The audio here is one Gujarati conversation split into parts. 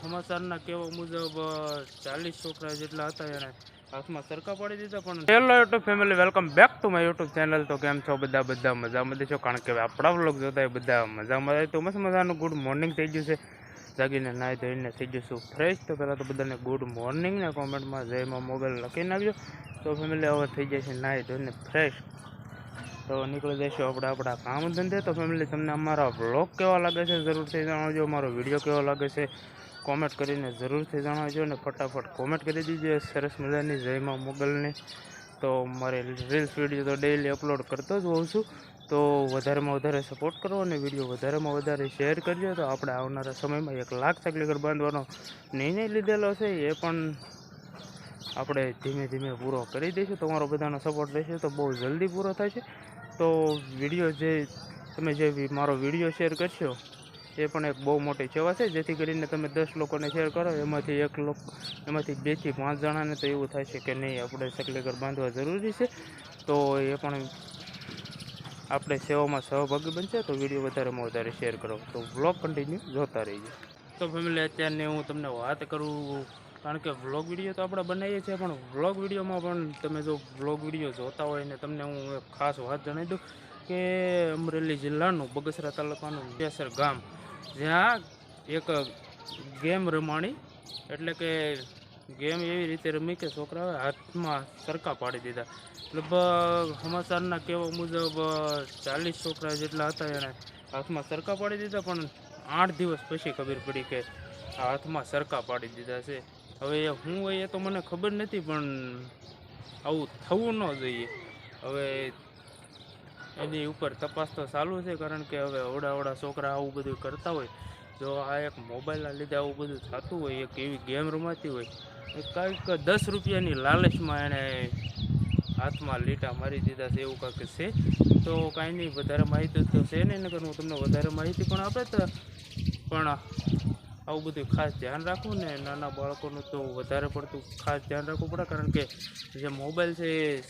સમાચારના કહેવા મુજબ, ચાલીસ છોકરા જેટલા હતા એને હાથમાં સરખા પડી દીધા, પણ hello YouTube family welcome back to my YouTube channel તો કેમ છો બધા? બધા મજામાં છો? કારણ કે આપણા વ્લોગ જોતા બધા મજામાં થાય તો મસ્ત મજાનું ગુડ મોર્નિંગ થઈ ગયું છે. જાગીને નાહી ધોઈને થઈ ગયું છું ફ્રેશ તો પહેલાં તો બધાને ગુડ મોર્નિંગ ને કોમેન્ટમાં જયમાં મોબાઈલ લખી નાખજો તો ફેમિલી હવે થઈ જશે નાહી ધોઈને ફ્રેશ તો નીકળી જઈશું આપણે આપણા કામ ધંધે તો ફેમિલી તમને અમારા વ્લોગ કેવા લાગે છે જરૂરથી જણાવજો. અમારો વીડિયો કેવો લાગે છે? કોમેન્ટ કરીને જરૂરથી જણાવજો અને ફટાફટ કોમેન્ટ કરી દીજો. સરસ મજાની જયમાં મોગલની. તો મારે રીલ્સ વીડિયો તો ડેઈલી અપલોડ કરતો જ હોઉં છું. તો વધારેમાં વધારે સપોર્ટ કરો અને વીડિયો વધારેમાં વધારે શેર કરજો. તો આપણે આવનારા સમયમાં એક લાખ તકલીફ બાંધવાનો નિર્ણય લીધેલો છે. એ પણ આપણે ધીમે ધીમે પૂરો કરી દઈશું. તમારો બધાનો સપોર્ટ રહેશે તો બહુ જલ્દી પૂરો છે તો વીડિયો જે, તમે જે મારો વીડિયો શેર કરશો એ પણ એક બહુ મોટી સેવા છે, જેથી કરીને તમે દસ લોકોને શેર કરો, એમાંથી એક લોક, એમાંથી બેથી પાંચ જણાને તો એવું થાય છે કે નહીં, આપણે સકલેકર બાંધવા જરૂરી છે. તો એ પણ આપણે સેવામાં સહભાગી બનશે, તો વીડિયો વધારેમાં વધારે શેર કરો. તો વ્લોગ કન્ટિન્યુ જોતા રહીજો. તો ફેમિલી અત્યારની હું તમને વાત કરું, કારણ કે વ્લોગ વીડિયો તો આપણે બનાવીએ છીએ, પણ વ્લોગ વિડીયોમાં પણ તમે જો વ્લોગ વીડિયો જોતા હોય ને, તમને હું એક ખાસ વાત જણાવી દઉં કે અમરેલી જિલ્લાનું બગસરા તાલુકાનું કેસર ગામ જ્યાં એક ગેમ રમાણી. એટલે કે ગેમ એવી રીતે રમી કે છોકરાઓએ હાથમાં સરકા પાડી દીધા. લગભગ સમાચારના કહેવા મુજબ ચાલીસ છોકરા જેટલા હતા એણે હાથમાં સરકા પાડી દીધા, પણ આઠ દિવસ પછી ખબર પડી કે હાથમાં સરકા પાડી દીધા છે. હવે હું હોય એ તો મને ખબર નથી, પણ આવું થવું ન જોઈએ. હવે એની ઉપર તપાસ તો ચાલુ છે, કારણ કે હવે અવડા અવડા છોકરા આવું બધું કરતા હોય, જો આ એક મોબાઈલના લીધે આવું બધું થતું હોય, એક એવી ગેમ રમાતી હોય, એ કાંઈક દસ રૂપિયાની લાલચમાં એણે હાથમાં લીટા મારી દીધા છે, એવું કાંઈક છે. તો કાંઈ નહીં, વધારે માહિતી તો છે નહીં, નકર હું તમને વધારે માહિતી પણ આપે તો, પણ આવું બધું ખાસ ધ્યાન રાખવું ને નાના બાળકોનું તો વધારે પડતું ખાસ ધ્યાન રાખવું પડે, કારણ કે જે મોબાઈલ છે એ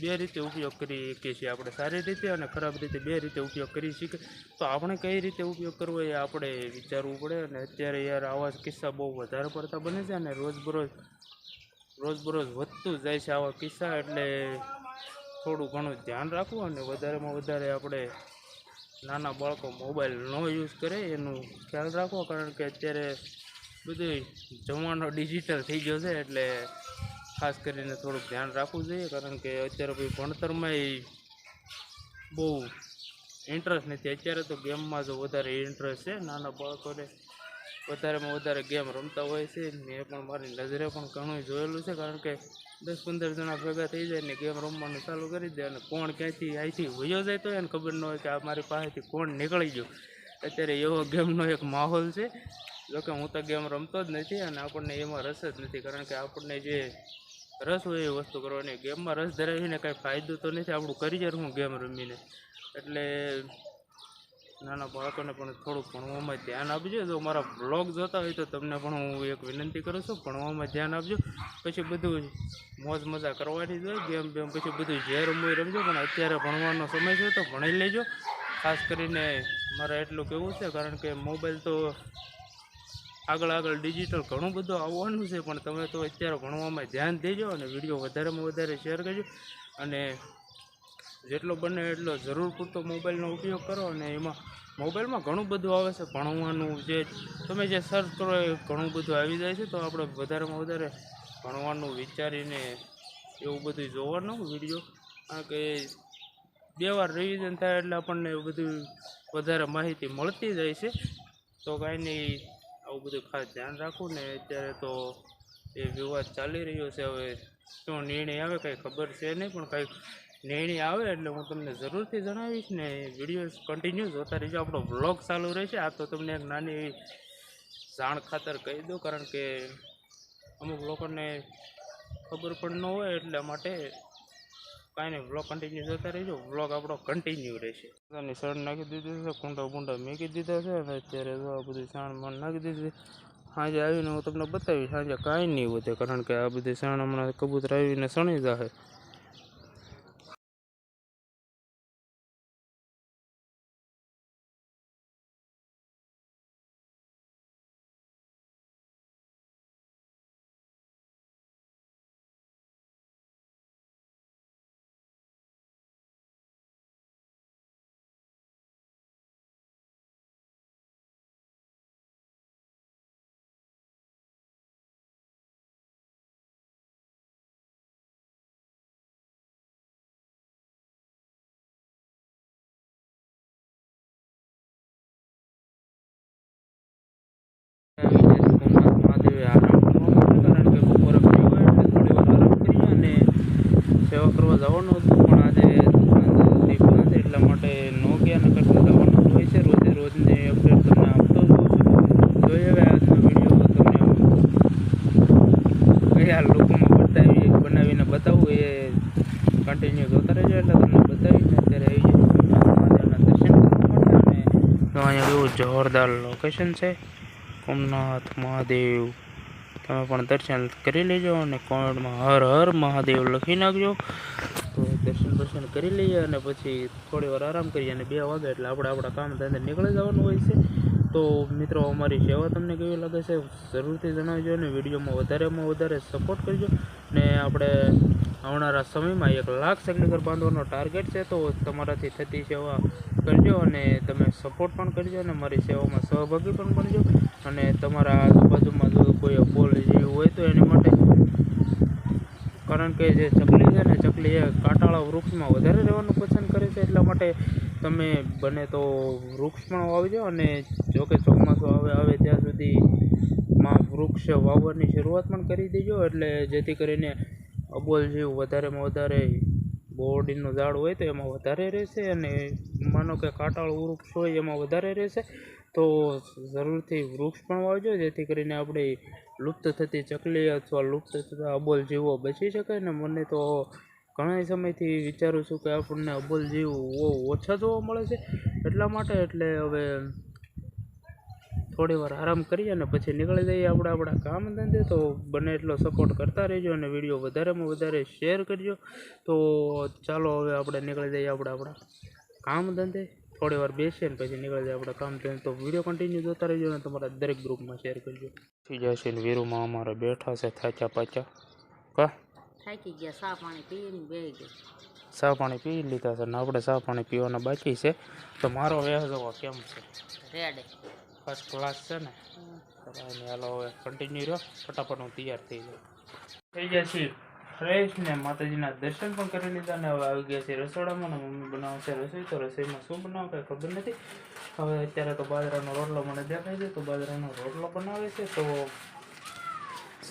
બે રીતે ઉપયોગ કરી શકીએ છીએ આપણે. સારી રીતે અને ખરાબ રીતે બે રીતે ઉપયોગ કરી શકીએ. તો આપણે કઈ રીતે ઉપયોગ કરવો એ આપણે વિચારવું પડે અને અત્યારે યાર આવા કિસ્સા બહુ વધારે પડતા બને છે અને રોજબરોજ રોજબરોજ વધતું જાય છે આવા કિસ્સા, એટલે થોડું ઘણું ધ્યાન રાખવું અને વધારેમાં વધારે આપણે નાના બાળકો મોબાઈલ ન યુઝ કરે, એનું ખ્યાલ રાખો, કારણ કે અત્યારે બધું જમાનો ડિજિટલ થઈ ગયો છે, એટલે ખાસ કરીને થોડુંક ધ્યાન રાખવું જોઈએ, કારણ કે અત્યારે ભાઈ ભણતરમાંય બહુ ઇન્ટરેસ્ટ નથી. અત્યારે તો ગેમમાં જો વધારે ઇન્ટરેસ્ટ છે, નાના બાળકોને વધારેમાં વધારે ગેમ રમતા હોય છે, મેં પણ મારી નજરે પણ ઘણું જોયેલું છે, કારણ કે દસ પંદર જણા ભેગા થઈ જાય ને ગેમ રમવાનું ચાલુ કરી દે અને કોણ ક્યાંથી અહીંથી વયો જાય તો એને ખબર ન હોય કે આ મારી પાસેથી કોણ નીકળી ગયું. અત્યારે એવો ગેમનો એક માહોલ છે. જોકે હું તો ગેમ રમતો જ નથી અને આપણને એમાં રસ જ નથી. કારણ કે આપણને જે રસ હોય એ વસ્તુ કરવાની. ગેમમાં રસ ધરાવીને કાંઈ ફાયદો તો નથી. આપણું કરિયર હું ગેમ રમીને. એટલે નાના બાળકોને પણ થોડું ભણવામાં ધ્યાન આપજો. જો મારા બ્લોગ જોતા હોય તો તમને પણ હું એક વિનંતી કરું છું, ભણવામાં ધ્યાન આપજો. પછી બધું મોજ મજા કરવાની જ હોય, ગેમ બેમ પછી બધું જે રમવું એ રમજો, પણ અત્યારે ભણવાનો સમય છે તો ભણી લેજો. ખાસ કરીને મારે એટલું કહેવું છે, કારણ કે મોબાઈલ તો આગળ આગળ ડિજિટલ ઘણું બધું આવવાનું છે, પણ તમે તો અત્યારે ભણવામાં ધ્યાન દેજો અને વીડિયો વધારેમાં વધારે શેર કરજો. અને જેટલો બને એટલો જરૂર પૂરતો મોબાઈલનો ઉપયોગ કરો અને એમાં મોબાઈલમાં ઘણું બધું આવે છે, ભણવાનું જે તમે જે સર્ચ કરો એ ઘણું બધું આવી જાય છે, તો આપણે વધારેમાં વધારે ભણવાનું વિચારીને એવું બધું જોવાનું વીડિયો કારણ કે બે વાર રિવિઝન થાય એટલે આપણને બધું વધારે માહિતી મળતી જાય છે. તો કાંઈ નહીં, આવું બધું ખાસ ધ્યાન રાખવું ને અત્યારે તો એ વિવાદ ચાલી રહ્યો છે, હવે શું નિર્ણય આવે કંઈ ખબર છે નહીં, પણ કંઈક નિર્ણય આવે એટલે હું તમને જરૂરથી જણાવીશ ને વીડિયો કન્ટિન્યુ જોતા રહીજો. આપણો વ્લોગ ચાલુ રહેશે. આ તો તમને એક નાની જાણ ખાતર કહી દઉં, કારણ કે અમુક લોકોને ખબર પણ ન હોય એટલા માટે કાંઈ નહીં બ્લોગ કન્ટિન્યુ જોતા રહીજો. બ્લોગ આપણો કન્ટિન્યુ રહેશે. બધાની સણ નાખી દીધું છે કુંડા બુંડા મૂકી દીધા છે અને અત્યારે જો આ બધું સાણ મણ નાખી દીધી સાંજે આવીને હું તમને બતાવીશ, સાંજે કાંઈ નહીં વધે, કારણ કે આ બધી સાણ હમણાં કબૂતર આવીને સણી જશે ચાલો હવે આજનો વીડિયો તમને કયા લોકોમાં બતાવી બનાવીને બતાવું એ કન્ટિન્યુ જોતા રહેજો. એટલે તમને બતાવીને અત્યારે આવી જાય દર્શન કરવા અને તો અહીંયા કેવું જોરદાર લોકેશન છે. કોમનાથ મહાદેવ. તમે પણ દર્શન કરી લેજો અને કોમેન્ટમાં હર હર મહાદેવ લખી નાખજો. તો દર્શન દર્શન કરી લઈએ અને પછી થોડી વાર આરામ કરીએ અને બે વાગે એટલે આપણે આપણા કામ ધંધે નીકળી જવાનું હોય છે. તો મિત્રો, અમારી સેવા તમને કેવી લાગે છે જરૂરથી જણાવજો અને વિડીયોમાં વધારેમાં વધારે સપોર્ટ કરજો. ને આપણે આવનારા સમયમાં એક લાખ સગનગર બાંધવાનો ટાર્ગેટ છે, તો તમારાથી થતી સેવા કરજો અને તમે સપોર્ટ પણ કરજો અને મારી સેવામાં સહભાગી પણ બનજો. અને તમારા આજુબાજુમાં જો કોઈ બોલ જેવું હોય તો એની માટે કારણ કે જે ચકલી છે ને, ચકલી એ કાંટાળા વૃક્ષમાં વધારે રહેવાનું પસંદ કરે છે, એટલા માટે તમે બને તો વૃક્ષ પણ વાવજો અને જો કે ચોમાસું આવે આવે ત્યાં સુધી માં વૃક્ષ વાવવાની શરૂઆત પણ કરી દેજો. એટલે જેથી કરીને અબોલ જેવું વધારેમાં વધારે બોરડીનું ઝાડ હોય તો એમાં વધારે રહેશે અને માનો કે કાંટાળું વૃક્ષ હોય એમાં વધારે રહેશે. તો જરૂરથી વૃક્ષ પણ વાવજો, જેથી કરીને આપણી લુપ્ત થતી ચકલી અથવા લુપ્ત થતા અબોલ જીવો બચી શકે ને મને તો ઘણા સમયથી વિચારું છું કે આપણને અબોલ જીવ બહુ ઓછા જોવા મળે છે, એટલા માટે એટલે હવે થોડી વાર આરામ કરીએ અને પછી નીકળી જઈએ આપણે આપણા કામ ધંધે. તો બને એટલો સપોર્ટ કરતા રહેજો અને વીડિયો વધારેમાં વધારે શેર કરજો. તો ચાલો હવે આપણે નીકળી જઈએ આપણે આપણા કામ ધંધે. થોડી વાર બેસીએ ને પછી નીકળી જાય આપણા કામ ધંધે. તો વીડિયો કન્ટિન્યુ જોતા રહેજો અને તમારા દરેક ગ્રુપમાં શેર કરજો. થઈ જશે વીરુમાં અમારે બેઠા છે, થાચા પાચા. કા? થાકી ગયા સા પાણી પીને બેહી ગયા. ચા પાણી પી લીધા છે ને આપણે ચા પાણી પીવાના બાકી છે. તો મારો વ્યાહ જોવો કેમ છે? રેડ ફર્સ્ટ ક્લાસ છે ને? કરાવીને હાલો હવે કન્ટિન્યુ રહ્યો. ફટાફટ હું તૈયાર થઈ જાઉં. થઈ ગયા છીએ. ફ્રેશ ને માતાજીના દર્શન પણ કરી લીધા ને હવે આવી ગયા છે રસોડામાં ને મમ્મી બનાવે છે રસોઈ. તો રસોઈમાં શું બનાવે કંઈ ખબર નથી. હવે અત્યારે તો બાજરાનો રોટલો મને દેખાય છે. તો બાજરાનો રોટલો બનાવે છે. તો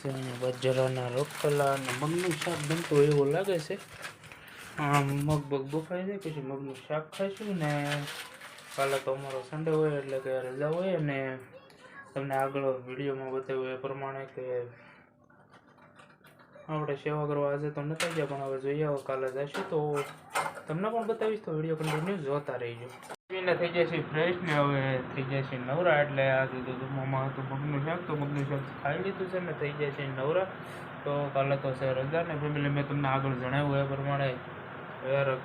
છે અને બજરાના રોટલા અને મગનું શાક બનતું હોય એવું લાગે છે. મગ બગ બફાઈ જાય, પછી મગનું શાક ખાઈશું ને કાલે તો અમારો સન્ડે હોય એટલે કે રજા હોય અને તમને આગળ વિડીયોમાં બતાવ્યું એ પ્રમાણે કે આપણે સેવા કરવા આજે તો નતા ગયા, પણ હવે જોઈએ કાલે જઈશું તો તમને પણ બતાવીશ તો વીડિયો કન્ટિન્યુ જોતા રહીજો. પીને થઈ જાય છે ફ્રેશ ને હવે થઈ જાય છે નવરા. એટલે આ કીધું હતું જમવામાં હતું મગનું શાક, તો મગનું શાક ખાઈ લીધું છે ને થઈ જાય છે નવરા. તો કાલે તો છે રજા ને ફેમિલી મેં તમને આગળ જણાવ્યું એ પ્રમાણે. યાર,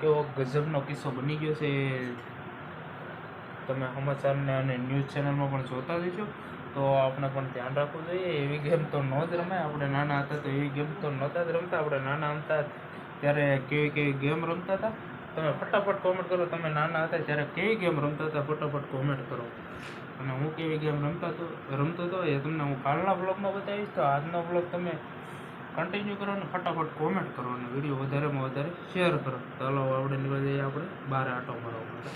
કેવો ગજબનો કિસ્સો બની ગયો છે. તમે સમાચારને અને ન્યૂઝ ચેનલમાં પણ જોતા જશો તો આપણે પણ ધ્યાન રાખવું જોઈએ. એવી ગેમ તો ન જ રમાય. આપણે નાના હતા તો એવી ગેમ તો નહોતા જ રમતા. આપણે નાના હતા ત્યારે કેવી કેવી ગેમ રમતા હતા? તમે ફટાફટ કોમેન્ટ કરો. તમે નાના હતા ત્યારે કેવી ગેમ રમતા હતા? ફટાફટ કોમેન્ટ કરો. અને હું કેવી ગેમ રમતા હતો? રમતો હતો એ તમને હું કાલના બ્લોગમાં બતાવીશ. તો આજનો બ્લોગ તમે કન્ટિન્યુ કરો અને ફટાફટ કોમેન્ટ કરો. અને વીડિયો વધારેમાં વધારે શેર કરો. ચાલો આવડે નીકળી જઈએ આપણે બહાર આટો મારવા માટે.